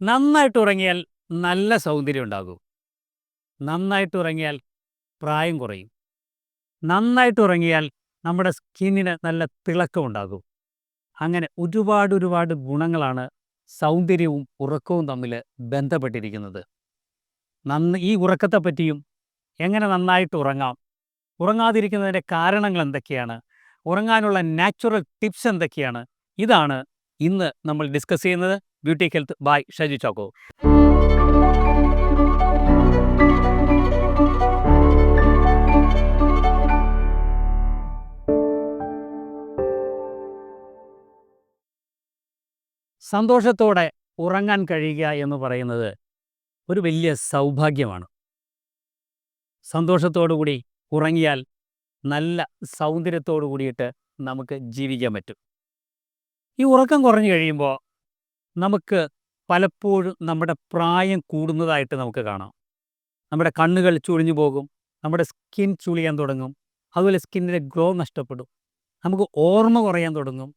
നന്നായിട്ട് ഉറങ്ങിയാൽ നല്ല സൗന്ദര്യം ഉണ്ടാകും. നന്നായിട്ട് ഉറങ്ങിയാൽ പ്രായം കുറയും. നന്നായിട്ട് ഉറങ്ങിയാൽ നമ്മുടെ സ്കിന്നിന് നല്ല തിളക്കമുണ്ടാകും അങ്ങനെ ഒരുപാട് ഒരുപാട് ഗുണങ്ങളാണ് സൗന്ദര്യവും ഉറക്കവും തമ്മിൽ ബന്ധപ്പെട്ടിരിക്കുന്നത്. നന്ന് ഈ ഉറക്കത്തെ പറ്റിയും എങ്ങനെ നന്നായിട്ട് ഉറങ്ങാം ഉറങ്ങാതിരിക്കുന്നതിന്റെ കാരണങ്ങൾ എന്തൊക്കെയാണ് ഉറങ്ങാനുള്ള നാച്ചുറൽ ടിപ്സ് എന്തൊക്കെയാണ് ഇതാണ് ഇന്ന് നമ്മൾ ഡിസ്കസ് ചെയ്യുന്നത്. ബ്യൂട്ടി ഹെൽത്ത് ബൈ ഷജി ചോക്കോ. സന്തോഷത്തോടെ ഉറങ്ങാൻ കഴിയുക എന്ന് പറയുന്നത് ഒരു വലിയ സൗഭാഗ്യമാണ്. സന്തോഷത്തോടു കൂടി ഉറങ്ങിയാൽ നല്ല സൗന്ദര്യത്തോടു കൂടിയിട്ട് നമുക്ക് ജീവിക്കാൻ പറ്റും. ഈ ഉറക്കം കുറഞ്ഞു കഴിയുമ്പോൾ നമുക്ക് പലപ്പോഴും നമ്മുടെ പ്രായം കൂടുന്നതായിട്ട് നമുക്ക് കാണാം. നമ്മുടെ കണ്ണുകൾ ചുളിഞ്ഞു പോകും നമ്മുടെ സ്കിൻ ചുളിയാൻ തുടങ്ങും അതുപോലെ സ്കിന്നിന്റെ ഗ്ലോ നഷ്ടപ്പെടും നമുക്ക് ഓർമ്മ കുറയാൻ തുടങ്ങും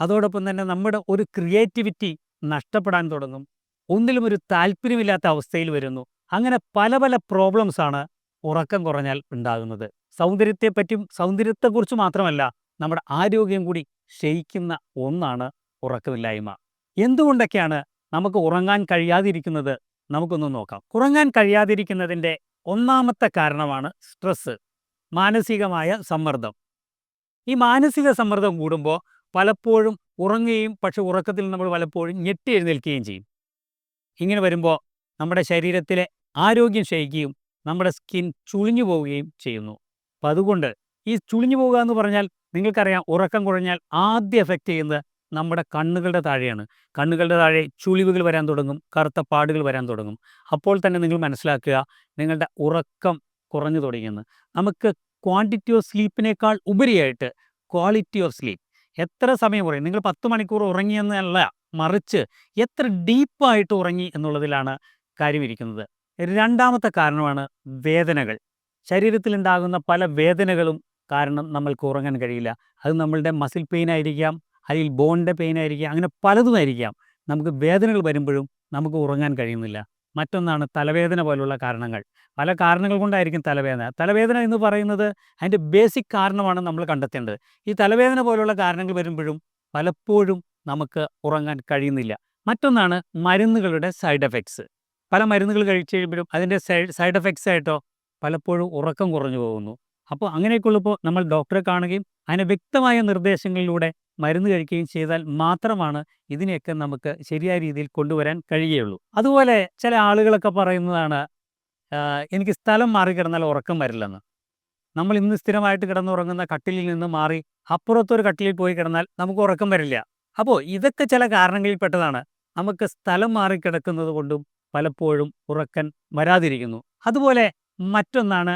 അതോടൊപ്പം തന്നെ നമ്മുടെ ഒരു ക്രിയേറ്റിവിറ്റി നഷ്ടപ്പെടാൻ തുടങ്ങും ഒന്നിലും ഒരു താല്പര്യമില്ലാത്ത അവസ്ഥയിൽ വരുന്നു. അങ്ങനെ പല പല പ്രോബ്ലംസാണ് ഉറക്കം കുറഞ്ഞാൽ ഉണ്ടാകുന്നത്. സൗന്ദര്യത്തെപ്പറ്റിയും സൗന്ദര്യത്തെക്കുറിച്ച് മാത്രമല്ല നമ്മുടെ ആരോഗ്യം കൂടി ക്ഷയിക്കുന്ന ഒന്നാണ് ഉറക്കമില്ലായ്മ. എന്തുകൊണ്ടൊക്കെയാണ് നമുക്ക് ഉറങ്ങാൻ കഴിയാതിരിക്കുന്നത്? നമുക്കൊന്ന് നോക്കാം. ഉറങ്ങാൻ കഴിയാതിരിക്കുന്നതിന്റെ ഒന്നാമത്തെ കാരണമാണ് സ്ട്രെസ്സ് മാനസികമായ സമ്മർദ്ദം. ഈ മാനസിക സമ്മർദ്ദം കൂടുമ്പോൾ പലപ്പോഴും ഉറങ്ങുകയും പക്ഷെ ഉറക്കത്തിൽ നമ്മൾ പലപ്പോഴും ഞെട്ടി എഴുന്നേൽക്കുകയും ചെയ്യും. ഇങ്ങനെ വരുമ്പോൾ നമ്മുടെ ശരീരത്തിലെ ആരോഗ്യം ക്ഷയിക്കുകയും നമ്മുടെ സ്കിൻ ചുളിഞ്ഞു പോവുകയും ചെയ്യുന്നു. അപ്പം അതുകൊണ്ട് ഈ ചുളിഞ്ഞു പോവുക എന്ന് പറഞ്ഞാൽ നിങ്ങൾക്കറിയാം ഉറക്കം കുറഞ്ഞാൽ ആദ്യം എഫക്റ്റ് ചെയ്യുന്നത് നമ്മുടെ കണ്ണുകളുടെ താഴെയാണ്. കണ്ണുകളുടെ താഴെ ചുളിവുകൾ വരാൻ തുടങ്ങും കറുത്ത പാടുകൾ വരാൻ തുടങ്ങും. അപ്പോൾ തന്നെ നിങ്ങൾ മനസ്സിലാക്കുക നിങ്ങളുടെ ഉറക്കം കുറഞ്ഞു തുടങ്ങിയെന്ന്. നമുക്ക് ക്വാണ്ടിറ്റി ഓഫ് സ്ലീപ്പിനേക്കാൾ ഉപരിയായിട്ട് ക്വാളിറ്റി ഓഫ് സ്ലീപ്പ് എത്ര സമയം ഉറങ്ങി നിങ്ങൾ പത്ത് മണിക്കൂർ ഉറങ്ങിയെന്നല്ല മറിച്ച് എത്ര ഡീപ്പായിട്ട് ഉറങ്ങി എന്നുള്ളതിലാണ് കാര്യമിരിക്കുന്നത് രണ്ടാമത്തെ കാരണമാണ് വേദനകൾ. ശരീരത്തിലുണ്ടാകുന്ന പല വേദനകളും കാരണം നമ്മൾക്ക് ഉറങ്ങാൻ കഴിയില്ല. അത് നമ്മളുടെ മസിൽ പെയിൻ ആയിരിക്കാം അല്ലെങ്കിൽ ബോണിന്റെ പെയിൻ ആയിരിക്കാം അങ്ങനെ പലതുമായിരിക്കാം നമുക്ക് വേദനകൾ വരുമ്പോഴും നമുക്ക് ഉറങ്ങാൻ കഴിയുന്നില്ല. മറ്റൊന്നാണ് തലവേദന പോലുള്ള കാരണങ്ങൾ. പല കാരണങ്ങൾ കൊണ്ടായിരിക്കും തലവേദന. തലവേദന എന്ന് പറയുന്നത് അതിന്റെ ബേസിക് കാരണമാണ് നമ്മൾ കണ്ടെത്തേണ്ടത്. ഈ തലവേദന പോലുള്ള കാരണങ്ങൾ വരുമ്പോഴും പലപ്പോഴും നമുക്ക് ഉറങ്ങാൻ കഴിയുന്നില്ല. മറ്റൊന്നാണ് മരുന്നുകളുടെ സൈഡ് എഫക്ട്സ് പല മരുന്നുകൾ കഴിച്ചു കഴിയുമ്പോഴും അതിന്റെ സൈഡ് സൈഡ് എഫക്ട്സ് ആയിട്ടോ പലപ്പോഴും ഉറക്കം കുറഞ്ഞു പോകുന്നു. അപ്പോൾ അങ്ങനെയൊക്കെയുള്ളപ്പോൾ നമ്മൾ ഡോക്ടറെ കാണുകയും അതിന് വ്യക്തമായ നിർദ്ദേശങ്ങളിലൂടെ മരുന്ന് കഴിക്കുകയും ചെയ്താൽ മാത്രമാണ് ഇതിനെയൊക്കെ നമുക്ക് ശരിയായ രീതിയിൽ കൊണ്ടുവരാൻ കഴിയുകയുള്ളൂ. അതുപോലെ ചില ആളുകളൊക്കെ പറയുന്നതാണ് എനിക്ക് സ്ഥലം മാറി കിടന്നാൽ ഉറക്കം വരില്ലെന്ന്. നമ്മൾ ഇന്ന് സ്ഥിരമായിട്ട് കിടന്നുറങ്ങുന്ന കട്ടിലിൽ നിന്ന് മാറി അപ്പുറത്തൊരു കട്ടിലിൽ പോയി കിടന്നാൽ നമുക്ക് ഉറക്കം വരില്ല. അപ്പോൾ ഇതൊക്കെ ചില കാരണങ്ങളിൽ പെട്ടതാണ് നമുക്ക് സ്ഥലം മാറി കിടക്കുന്നത് കൊണ്ടും പലപ്പോഴും ഉറക്കൻ വരാതിരിക്കുന്നു. അതുപോലെ മറ്റൊന്നാണ്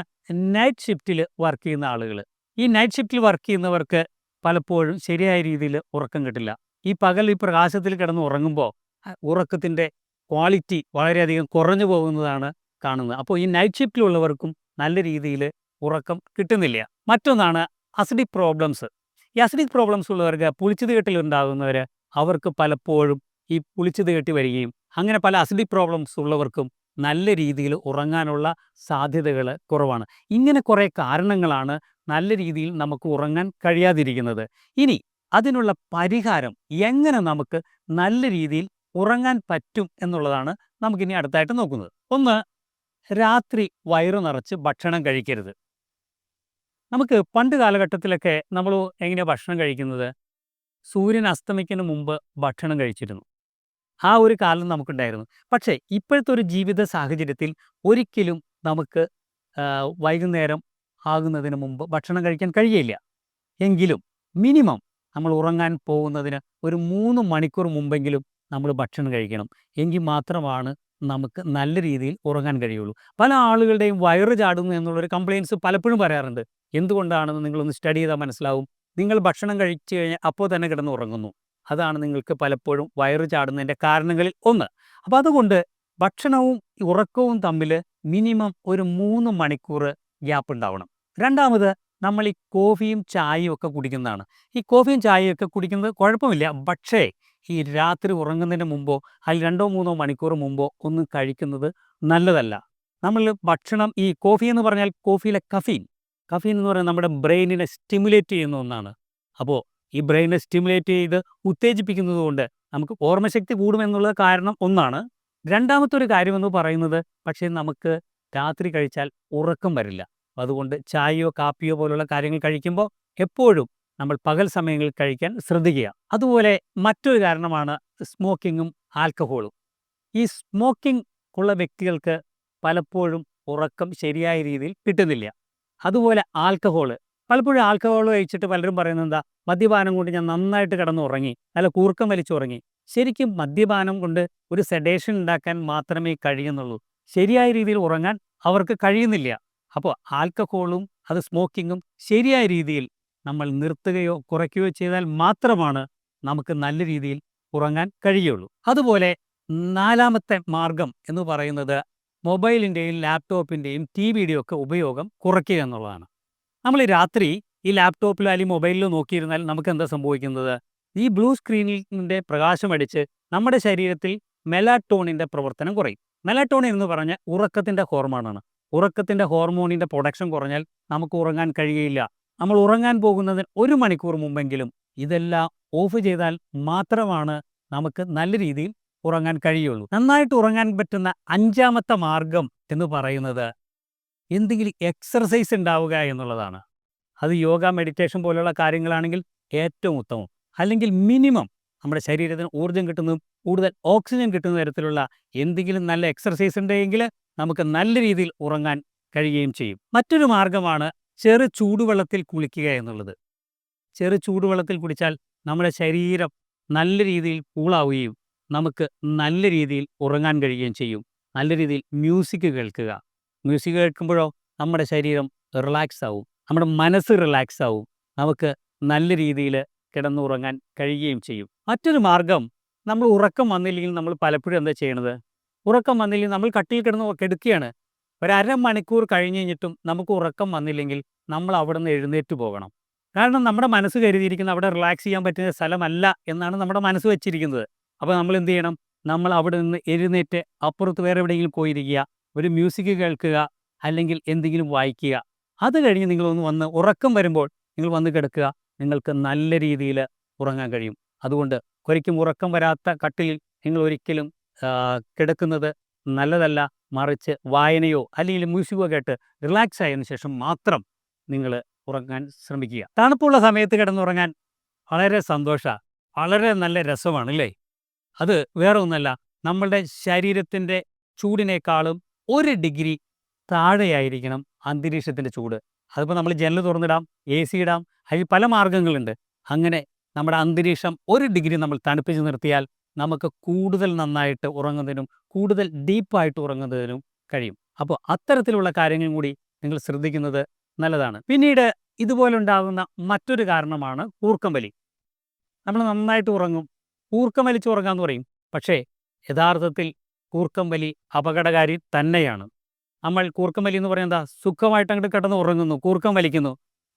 നൈറ്റ് ഷിഫ്റ്റിൽ വർക്ക് ചെയ്യുന്ന ആളുകൾ. ഈ നൈറ്റ് ഷിഫ്റ്റിൽ വർക്ക് ചെയ്യുന്നവർക്ക് പലപ്പോഴും ശരിയായ രീതിയിൽ ഉറക്കം കിട്ടില്ല. ഈ പകൽ ഈ പ്രകാശത്തിൽ കിടന്ന് ഉറങ്ങുമ്പോൾ ഉറക്കത്തിന്റെ ക്വാളിറ്റി വളരെയധികം കുറഞ്ഞു പോകുന്നതാണ് കാണുന്നത്. അപ്പോൾ ഈ നൈറ്റ് ഷിഫ്റ്റിലുള്ളവർക്കും നല്ല രീതിയിൽ ഉറക്കം കിട്ടുന്നില്ല. മറ്റൊന്നാണ് അസിഡിക് പ്രോബ്ലംസ് ഈ അസിഡിക് പ്രോബ്ലംസ് ഉള്ളവർക്ക് പുളിച്ചത് കെട്ടിലുണ്ടാകുന്നവർ അവർക്ക് പലപ്പോഴും ഈ പുളിച്ചത് കെട്ടി വരികയും അങ്ങനെ പല അസിഡിക് പ്രോബ്ലംസ് ഉള്ളവർക്കും നല്ല രീതിയിൽ ഉറങ്ങാനുള്ള സാധ്യതകൾ കുറവാണ്. ഇങ്ങനെ കുറേ കാരണങ്ങളാണ് നല്ല രീതിയിൽ നമുക്ക് ഉറങ്ങാൻ കഴിയാതിരിക്കുന്നത്. ഇനി അതിനുള്ള പരിഹാരം എങ്ങനെ നമുക്ക് നല്ല രീതിയിൽ ഉറങ്ങാൻ പറ്റും എന്നുള്ളതാണ് നമുക്കിനി അടുത്തായിട്ട് നോക്കുന്നത്. ഒന്ന് രാത്രി വയറു നിറച്ച് ഭക്ഷണം കഴിക്കരുത്. നമുക്ക് പണ്ട് കാലഘട്ടത്തിലൊക്കെ നമ്മൾ എങ്ങനെയാണ് ഭക്ഷണം കഴിക്കുന്നത്? സൂര്യൻ അസ്തമിക്കുന്ന മുമ്പ് ഭക്ഷണം കഴിച്ചിരുന്നു. ആ ഒരു കാലം നമുക്കുണ്ടായിരുന്നു. പക്ഷേ ഇപ്പോഴത്തെ ഒരു ജീവിത സാഹചര്യത്തിൽ ഒരിക്കലും നമുക്ക് വൈകുന്നേരം ആകുന്നതിന് മുമ്പ് ഭക്ഷണം കഴിക്കാൻ കഴിയില്ല എങ്കിലും മിനിമം നമ്മൾ ഉറങ്ങാൻ പോകുന്നതിന് ഒരു മൂന്ന് മണിക്കൂർ മുമ്പെങ്കിലും നമ്മൾ ഭക്ഷണം കഴിക്കണം. എങ്കിൽ മാത്രമാണ് നമുക്ക് നല്ല രീതിയിൽ ഉറങ്ങാൻ കഴിയുള്ളൂ. പല ആളുകളുടെയും വയറ് ചാടുന്നു എന്നുള്ളൊരു കംപ്ലയിൻസ് പലപ്പോഴും പറയാറുണ്ട്. എന്തുകൊണ്ടാണെന്ന് നിങ്ങളൊന്ന് സ്റ്റഡി ചെയ്താൽ മനസ്സിലാവും. നിങ്ങൾ ഭക്ഷണം കഴിച്ചു കഴിഞ്ഞാൽ അപ്പോൾ തന്നെ കിടന്ന് ഉറങ്ങുന്നു. അതാണ് നിങ്ങൾക്ക് പലപ്പോഴും വയറ് ചാടുന്നതിന്റെ കാരണങ്ങളിൽ ഒന്ന്. അപ്പോൾ അതുകൊണ്ട് ഭക്ഷണവും ഉറക്കവും തമ്മിൽ മിനിമം ഒരു മൂന്ന് മണിക്കൂർ ഗ്യാപ്പ് ഉണ്ടാവണം. രണ്ടാമത് നമ്മൾ ഈ കോഫിയും ചായയും ഒക്കെ കുടിക്കുന്നതാണ്. ഈ കോഫിയും ചായയും ഒക്കെ കുടിക്കുന്നത് കുഴപ്പമില്ല. പക്ഷേ ഈ രാത്രി ഉറങ്ങുന്നതിന് മുമ്പോ അല്ലെങ്കിൽ രണ്ടോ മൂന്നോ മണിക്കൂർ മുമ്പോ ഒന്നും കഴിക്കുന്നത് നല്ലതല്ല. നമ്മൾ ഭക്ഷണം ഈ കോഫി എന്ന് പറഞ്ഞാൽ കോഫിയിലെ കഫീൻ. കഫീൻ എന്ന് പറയുന്നത് നമ്മുടെ ബ്രെയിനിനെ സ്റ്റിമുലേറ്റ് ചെയ്യുന്ന ഒന്നാണ്. അപ്പോൾ ഈ ബ്രെയിനെ സ്റ്റിമുലേറ്റ് ചെയ്ത് ഉത്തേജിപ്പിക്കുന്നത് കൊണ്ട് നമുക്ക് ഓർമ്മശക്തി കൂടുമെന്നുള്ളത് കാരണം ഒന്നാണ്. രണ്ടാമത്തെ ഒരു കാര്യമെന്ന് പറയുന്നത് പക്ഷേ നമുക്ക് രാത്രി കഴിച്ചാൽ ഉറക്കം വരില്ല. അതുകൊണ്ട് ചായയോ കാപ്പിയോ പോലുള്ള കാര്യങ്ങൾ കഴിക്കുമ്പോൾ എപ്പോഴും നമ്മൾ പകൽ സമയങ്ങളിൽ കഴിക്കാൻ ശ്രദ്ധിക്കുക. അതുപോലെ മറ്റൊരു കാരണമാണ് സ്മോക്കിങ്ങും ആൽക്കഹോളും. ഈ സ്മോക്കിംഗ് ഉള്ള വ്യക്തികൾക്ക് പലപ്പോഴും ഉറക്കം ശരിയായ രീതിയിൽ കിട്ടുന്നില്ല. അതുപോലെ ആൽക്കഹോൾ പലപ്പോഴും ആൽക്കഹോൾ കഴിച്ചിട്ട് പലരും പറയുന്നത് എന്താ മദ്യപാനം കൊണ്ട് ഞാൻ നന്നായിട്ട് കിടന്ന് ഉറങ്ങി നല്ല കൂർക്കം വലിച്ചുറങ്ങി. ശരിക്കും മദ്യപാനം കൊണ്ട് ഒരു സെഡേഷൻ ഉണ്ടാക്കാൻ മാത്രമേ കഴിയുന്നുള്ളൂ. ശരിയായ രീതിയിൽ ഉറങ്ങാൻ അവർക്ക് കഴിയുന്നില്ല. അപ്പോൾ ആൽക്കഹോളും അത് സ്മോക്കിങ്ങും ശരിയായ രീതിയിൽ നമ്മൾ നിർത്തുകയോ കുറയ്ക്കുകയോ ചെയ്താൽ മാത്രമാണ് നമുക്ക് നല്ല രീതിയിൽ ഉറങ്ങാൻ കഴിയുള്ളൂ. അതുപോലെ നാലാമത്തെ മാർഗം എന്ന് പറയുന്നത് മൊബൈലിന്റെയും ലാപ്ടോപ്പിന്റെയും ടി വിയുടെയും ഒക്കെ ഉപയോഗം കുറയ്ക്കുക എന്നുള്ളതാണ്. നമ്മൾ രാത്രി ഈ ലാപ്ടോപ്പിലോ അല്ലെങ്കിൽ മൊബൈലിലോ നോക്കിയിരുന്നാൽ നമുക്ക് എന്താ സംഭവിക്കുന്നത്? ഈ ബ്ലൂ സ്ക്രീനിന്റെ പ്രകാശം അടിച്ച് നമ്മുടെ ശരീരത്തിൽ മെലാട്ടോണിന്റെ പ്രവർത്തനം കുറയും. മെലാട്ടോണിൻ എന്ന് പറഞ്ഞാൽ ഉറക്കത്തിന്റെ ഹോർമോണാണ്. ഉറക്കത്തിന്റെ ഹോർമോണിന്റെ പ്രൊഡക്ഷൻ കുറഞ്ഞാൽ നമുക്ക് ഉറങ്ങാൻ കഴിയില്ല. നമ്മൾ ഉറങ്ങാൻ പോകുന്നതിന് ഒരു മണിക്കൂർ മുമ്പെങ്കിലും ഇതെല്ലാം ഓഫ് ചെയ്താൽ മാത്രമാണ് നമുക്ക് നല്ല രീതിയിൽ ഉറങ്ങാൻ കഴിയുള്ളൂ. നന്നായിട്ട് ഉറങ്ങാൻ പറ്റുന്ന അഞ്ചാമത്തെ മാർഗം എന്ന് പറയുന്നത് എന്തെങ്കിലും എക്സർസൈസ് ഉണ്ടാവുക എന്നുള്ളതാണ്. അത് യോഗ മെഡിറ്റേഷൻ പോലുള്ള കാര്യങ്ങളാണെങ്കിൽ ഏറ്റവും ഉത്തമം. അല്ലെങ്കിൽ മിനിമം നമ്മുടെ ശരീരത്തിന് ഊർജം കിട്ടുന്നതും കൂടുതൽ ഓക്സിജൻ കിട്ടുന്ന തരത്തിലുള്ള എന്തെങ്കിലും നല്ല എക്സർസൈസ് ഉണ്ടെങ്കിൽ നമുക്ക് നല്ല രീതിയിൽ ഉറങ്ങാൻ കഴിയുകയും ചെയ്യും. മറ്റൊരു മാർഗമാണ് ചെറു ചൂടുവെള്ളത്തിൽ കുളിക്കുക എന്നുള്ളത്. ചെറു ചൂടുവെള്ളത്തിൽ കുടിച്ചാൽ നമ്മുടെ ശരീരം നല്ല രീതിയിൽ കൂളാവുകയും നമുക്ക് നല്ല രീതിയിൽ ഉറങ്ങാൻ കഴിയുകയും ചെയ്യും. നല്ല രീതിയിൽ മ്യൂസിക് കേൾക്കുക. മ്യൂസിക് കേൾക്കുമ്പോഴോ നമ്മുടെ ശരീരം റിലാക്സ് ആവും. നമ്മുടെ മനസ്സ് റിലാക്സ് ആവും. നമുക്ക് നല്ല രീതിയിൽ കിടന്നുറങ്ങാൻ കഴിയുകയും ചെയ്യും. മറ്റൊരു മാർഗം നമ്മൾ ഉറക്കം വന്നില്ലെങ്കിൽ നമ്മൾ പലപ്പോഴും എന്താ ചെയ്യണത്? ഉറക്കം വന്നില്ലെങ്കിൽ നമ്മൾ കട്ടിയിൽ കിടന്ന് കെടുക്കുകയാണ്. ഒരു അരമണിക്കൂർ കഴിഞ്ഞ് കഴിഞ്ഞിട്ടും നമുക്ക് ഉറക്കം വന്നില്ലെങ്കിൽ നമ്മൾ അവിടെ നിന്ന് എഴുന്നേറ്റ് പോകണം. കാരണം നമ്മുടെ മനസ്സ് കരുതിയിരിക്കുന്നത് അവിടെ റിലാക്സ് ചെയ്യാൻ പറ്റുന്ന സ്ഥലമല്ല എന്നാണ് നമ്മുടെ മനസ്സ് വെച്ചിരിക്കുന്നത്. അപ്പോൾ നമ്മൾ എന്ത് ചെയ്യണം? നമ്മൾ അവിടെ നിന്ന് എഴുന്നേറ്റ് അപ്പുറത്ത് വേറെ എവിടെയെങ്കിലും പോയിരിക്കുക. ഒരു മ്യൂസിക് കേൾക്കുക അല്ലെങ്കിൽ എന്തെങ്കിലും വായിക്കുക. അത് കഴിഞ്ഞ് നിങ്ങളൊന്ന് വന്ന് ഉറക്കം വരുമ്പോൾ നിങ്ങൾ വന്ന് കിടക്കുക. നിങ്ങൾക്ക് നല്ല രീതിയിൽ ഉറങ്ങാൻ കഴിയും. അതുകൊണ്ട് ഒരിക്കലും ഉറക്കം വരാത്ത കട്ടിലിൽ നിങ്ങൾ ഒരിക്കലും കിടക്കുന്നത് നല്ലതല്ല. മറിച്ച് വായനയോ അല്ലെങ്കിൽ മ്യൂസിക്കോ കേട്ട് റിലാക്സ് ആയതിനു ശേഷം മാത്രം നിങ്ങൾ ഉറങ്ങാൻ ശ്രമിക്കുക. തണുപ്പുള്ള സമയത്ത് കിടന്നുറങ്ങാൻ വളരെ സന്തോഷമാണ് വളരെ നല്ല രസമാണ് അല്ലേ? അത് വേറെ ഒന്നല്ല നമ്മളുടെ ശരീരത്തിന്റെ ചൂടിനേക്കാളും ഒരു ഡിഗ്രി താഴെയായിരിക്കണം അന്തരീക്ഷത്തിന്റെ ചൂട്. അതിപ്പോൾ നമ്മൾ ജനൽ തുറന്നിടാം എ സി ഇടാം അതിൽ പല മാർഗങ്ങളുണ്ട്. അങ്ങനെ നമ്മുടെ അന്തരീക്ഷം ഒരു ഡിഗ്രി നമ്മൾ തണുപ്പിച്ച് നിർത്തിയാൽ നമുക്ക് കൂടുതൽ നന്നായിട്ട് ഉറങ്ങുന്നതിനും കൂടുതൽ ഡീപ്പായിട്ട് ഉറങ്ങുന്നതിനും കഴിയും. അപ്പോൾ അത്തരത്തിലുള്ള കാര്യങ്ങളും കൂടി നിങ്ങൾ ശ്രദ്ധിക്കുന്നത് നല്ലതാണ്. പിന്നീട് ഇതുപോലെ ഉണ്ടാകുന്ന മറ്റൊരു കാരണമാണ് കൂർക്കം വലി നമ്മൾ നന്നായിട്ട് ഉറങ്ങും. കൂർക്കം വലിച്ച് ഉറങ്ങാന്ന് പറയും. പക്ഷേ യഥാർത്ഥത്തിൽ കൂർക്കം വലി അപകടകാരി തന്നെയാണ്. നമ്മൾ കൂർക്കം വലി എന്ന് പറയുന്നത് സുഖമായിട്ട് അങ്ങോട്ട് കിടന്ന് ഉറങ്ങുന്നു കൂർക്കം വലിക്കുന്നു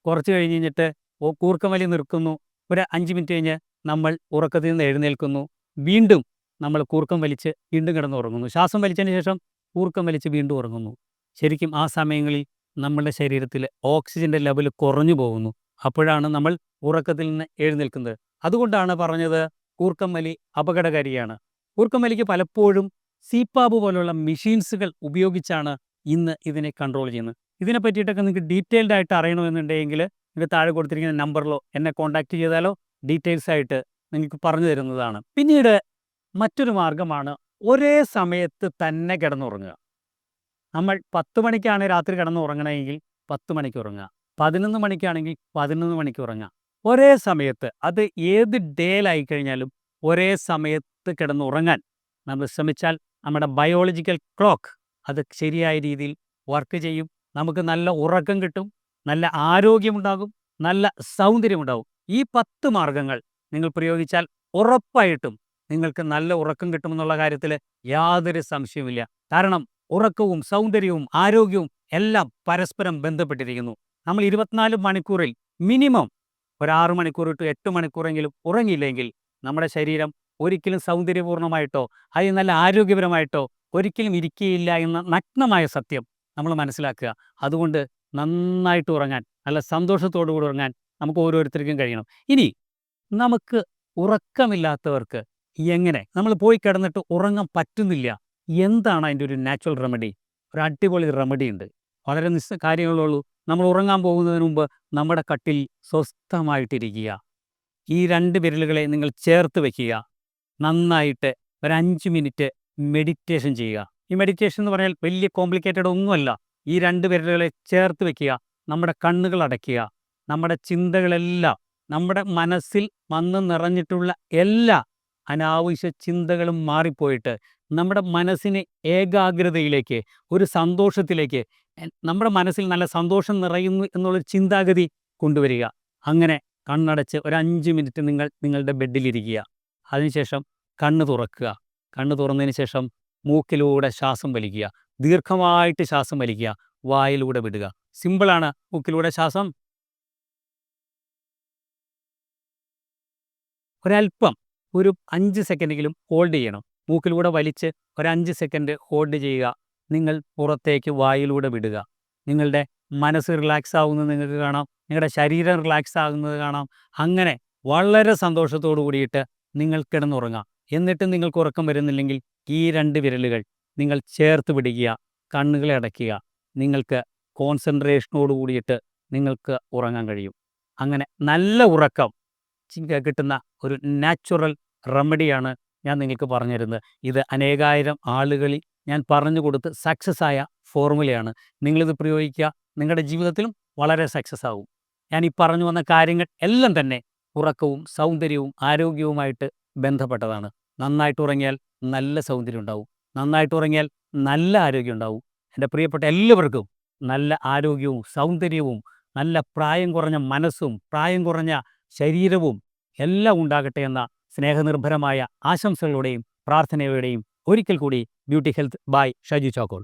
കുറച്ച് കഴിഞ്ഞ് കഴിഞ്ഞിട്ട് ഓ കൂർക്കം വലി നിർക്കുന്നു. ഒരു അഞ്ച് മിനിറ്റ് കഴിഞ്ഞ് നമ്മൾ ഉറക്കത്തിൽ നിന്ന് എഴുന്നേൽക്കുന്നു. വീണ്ടും നമ്മൾ കൂർക്കം വലിച്ച് വീണ്ടും കിടന്ന് ഉറങ്ങുന്നു. ശ്വാസം വലിച്ചതിന് ശേഷം കൂർക്കം വലിച്ച് വീണ്ടും ഉറങ്ങുന്നു. ശരിക്കും ആ സമയങ്ങളിൽ നമ്മുടെ ശരീരത്തിൽ ഓക്സിജന്റെ ലെവൽ കുറഞ്ഞു പോകുന്നു. അപ്പോഴാണ് നമ്മൾ ഉറക്കത്തിൽ നിന്ന് എഴുന്നേൽക്കുന്നത്. അതുകൊണ്ടാണ് പറഞ്ഞത് കൂർക്കം വലി അപകടകാരിയാണ്. കൂർക്കം വലിക്ക് പലപ്പോഴും സീപ്പാബ് പോലുള്ള മെഷീൻസുകൾ ഉപയോഗിച്ചാണ് ഇന്ന് ഇതിനെ കൺട്രോൾ ചെയ്യുന്നത്. ഇതിനെ പറ്റിയിട്ടൊക്കെ നിങ്ങൾക്ക് ഡീറ്റെയിൽഡ് ആയിട്ട് അറിയണമെന്നുണ്ടെങ്കിൽ നിങ്ങൾക്ക് താഴെ കൊടുത്തിരിക്കുന്ന നമ്പറിലോ എന്നെ കോൺടാക്റ്റ് ചെയ്താലോ ഡീറ്റെയിൽസ് ആയിട്ട് നിങ്ങൾക്ക് പറഞ്ഞു തരുന്നതാണ്. പിന്നീട് മറ്റൊരു മാർഗമാണ് ഒരേ സമയത്ത് തന്നെ കിടന്നുറങ്ങുക. നമ്മൾ പത്ത് മണിക്കാണ് രാത്രി കിടന്ന് ഉറങ്ങണമെങ്കിൽ പത്ത് മണിക്ക് ഉറങ്ങുക. പതിനൊന്ന് മണിക്കാണെങ്കിൽ പതിനൊന്ന് മണിക്ക് ഉറങ്ങുക. ഒരേ സമയത്ത് അത് ഏത് ഡേയിലായി കഴിഞ്ഞാലും ഒരേ സമയത്ത് കിടന്ന് ഉറങ്ങാൻ നമ്മൾ ശ്രമിച്ചാൽ നമ്മുടെ ബയോളജിക്കൽ ക്ലോക്ക് അത് ശരിയായ രീതിയിൽ വർക്ക് ചെയ്യും. നമുക്ക് നല്ല ഉറക്കം കിട്ടും നല്ല ആരോഗ്യമുണ്ടാകും നല്ല സൗന്ദര്യമുണ്ടാകും. ഈ പത്ത് മാർഗങ്ങൾ നിങ്ങൾ പ്രയോഗിച്ചാൽ ഉറപ്പായിട്ടും നിങ്ങൾക്ക് നല്ല ഉറക്കം കിട്ടുമെന്നുള്ള കാര്യത്തിൽ യാതൊരു സംശയവുമില്ല. കാരണം ഉറക്കവും സൗന്ദര്യവും ആരോഗ്യവും എല്ലാം പരസ്പരം ബന്ധപ്പെട്ടിരിക്കുന്നു. നമ്മൾ ഇരുപത്തിനാല് മണിക്കൂറിൽ മിനിമം ഒരു ആറു മണിക്കൂർ ടു എട്ട് മണിക്കൂറെങ്കിലും ഉറങ്ങിയില്ലെങ്കിൽ നമ്മുടെ ശരീരം ഒരിക്കലും സൗന്ദര്യപൂർണമായിട്ടോ അതിൽ നല്ല ആരോഗ്യപരമായിട്ടോ ഒരിക്കലും ഇരിക്കുകയില്ല എന്ന നഗ്നമായ സത്യം നമ്മൾ മനസ്സിലാക്കുക. അതുകൊണ്ട് നന്നായിട്ട് ഉറങ്ങാൻ നല്ല സന്തോഷത്തോടു കൂടി ഉറങ്ങാൻ നമുക്ക് ഓരോരുത്തർക്കും കഴിയണം. ഇനി നമുക്ക് ഉറക്കമില്ലാത്തവർക്ക് എങ്ങനെ? നമ്മൾ പോയി കിടന്നിട്ട് ഉറങ്ങാൻ പറ്റുന്നില്ല. എന്താണ് അതിന്റെ ഒരു നാച്ചുറൽ റെമഡി ഒരു അടിപൊളി റെമഡി ഉണ്ട്. വളരെ നിസ് കാര്യങ്ങളുള്ളൂ നമ്മൾ ഉറങ്ങാൻ പോകുന്നതിന് മുമ്പ് നമ്മുടെ കട്ടിൽ സ്വസ്ഥമായിട്ടിരിക്കുക. ഈ രണ്ട് വിരലുകളെ നിങ്ങൾ ചേർത്ത് വയ്ക്കുക. നന്നായിട്ട് ഒരു അഞ്ച് മിനിറ്റ് മെഡിറ്റേഷൻ ചെയ്യുക. ഈ മെഡിറ്റേഷൻ എന്ന് പറഞ്ഞാൽ വലിയ കോംപ്ലിക്കേറ്റഡ് ഒന്നുമല്ല. ഈ രണ്ട് വിരലുകളെ ചേർത്ത് വെക്കുക നമ്മുടെ കണ്ണുകൾ അടയ്ക്കുക നമ്മുടെ ചിന്തകളെല്ലാം നമ്മുടെ മനസ്സിൽ വന്ന് നിറഞ്ഞിട്ടുള്ള എല്ലാ അനാവശ്യ ചിന്തകളും മാറിപ്പോയിട്ട് നമ്മുടെ മനസ്സിനെ ഏകാഗ്രതയിലേക്ക് ഒരു സന്തോഷത്തിലേക്ക് നമ്മുടെ മനസ്സിൽ നല്ല സന്തോഷം നിറയുന്നു എന്നുള്ളൊരു ചിന്താഗതി കൊണ്ടുവരിക. അങ്ങനെ കണ്ണടച്ച് ഒരു അഞ്ച് മിനിറ്റ് നിങ്ങൾ നിങ്ങളുടെ ബെഡിലിരിക്കുക അതിനുശേഷം കണ്ണ് തുറക്കുക. കണ്ണ് തുറന്നതിന് ശേഷം മൂക്കിലൂടെ ശ്വാസം വലിക്കുക. ദീർഘമായിട്ട് ശ്വാസം വലിക്കുക. വായിലൂടെ വിടുക. സിമ്പിളാണ് മൂക്കിലൂടെ ശ്വാസം. ഒരല്പം ഒരു അഞ്ച് സെക്കൻഡെങ്കിലും ഹോൾഡ് ചെയ്യണം. മൂക്കിലൂടെ വലിച്ച് ഒരഞ്ച് സെക്കൻഡ് ഹോൾഡ് ചെയ്യുക. നിങ്ങൾ പുറത്തേക്ക് വായിലൂടെ വിടുക. നിങ്ങളുടെ മനസ്സ് റിലാക്സ് ആകുന്നത് നിങ്ങൾക്ക് കാണാം. നിങ്ങളുടെ ശരീരം റിലാക്സ് ആകുന്നത് കാണാം. അങ്ങനെ വളരെ സന്തോഷത്തോടു കൂടിയിട്ട് നിങ്ങൾ കിടന്നുറങ്ങാം. എന്നിട്ടും നിങ്ങൾക്ക് ഉറക്കം വരുന്നില്ലെങ്കിൽ ഈ രണ്ട് വിരലുകൾ നിങ്ങൾ ചേർത്ത് പിടിക്കുക കണ്ണുകളെ അടയ്ക്കുക. നിങ്ങൾക്ക് കോൺസെൻട്രേഷനോട് കൂടിയിട്ട് നിങ്ങൾക്ക് ഉറങ്ങാൻ കഴിയും. അങ്ങനെ നല്ല ഉറക്കം കിട്ടുന്ന ഒരു നാച്ചുറൽ റെമഡിയാണ് ഞാൻ നിങ്ങൾക്ക് പറഞ്ഞു തരുന്നത് ഇത് അനേകായിരം ആളുകളിൽ ഞാൻ പറഞ്ഞു കൊടുത്ത് സക്സസ് ആയ ഫോർമുലയാണ് നിങ്ങളിത് പ്രയോഗിക്കുക നിങ്ങളുടെ ജീവിതത്തിലും വളരെ സക്സസ് ആകും ഞാൻ ഈ പറഞ്ഞു വന്ന കാര്യങ്ങൾ എല്ലാം തന്നെ ഉറക്കവും സൗന്ദര്യവും ആരോഗ്യവുമായിട്ട് ബന്ധപ്പെട്ടതാണ്. നന്നായിട്ട് ഉറങ്ങിയാൽ നല്ല സൗന്ദര്യം ഉണ്ടാവും. നന്നായിട്ട് ഉറങ്ങിയാൽ നല്ല ആരോഗ്യം ഉണ്ടാവും. എന്റെ പ്രിയപ്പെട്ട എല്ലാവർക്കും നല്ല ആരോഗ്യവും സൗന്ദര്യവും നല്ല പ്രായം കുറഞ്ഞ മനസ്സും പ്രായം കുറഞ്ഞ ശരീരവും എല്ലാം ഉണ്ടാകട്ടെ എന്ന സ്നേഹനിർഭരമായ ആശംസകളുടെയും പ്രാർത്ഥനയുടെയും ഒരിക്കൽ കൂടി ബ്യൂട്ടി ഹെൽത്ത് ബൈ ഷജു ചോക്കോൾ.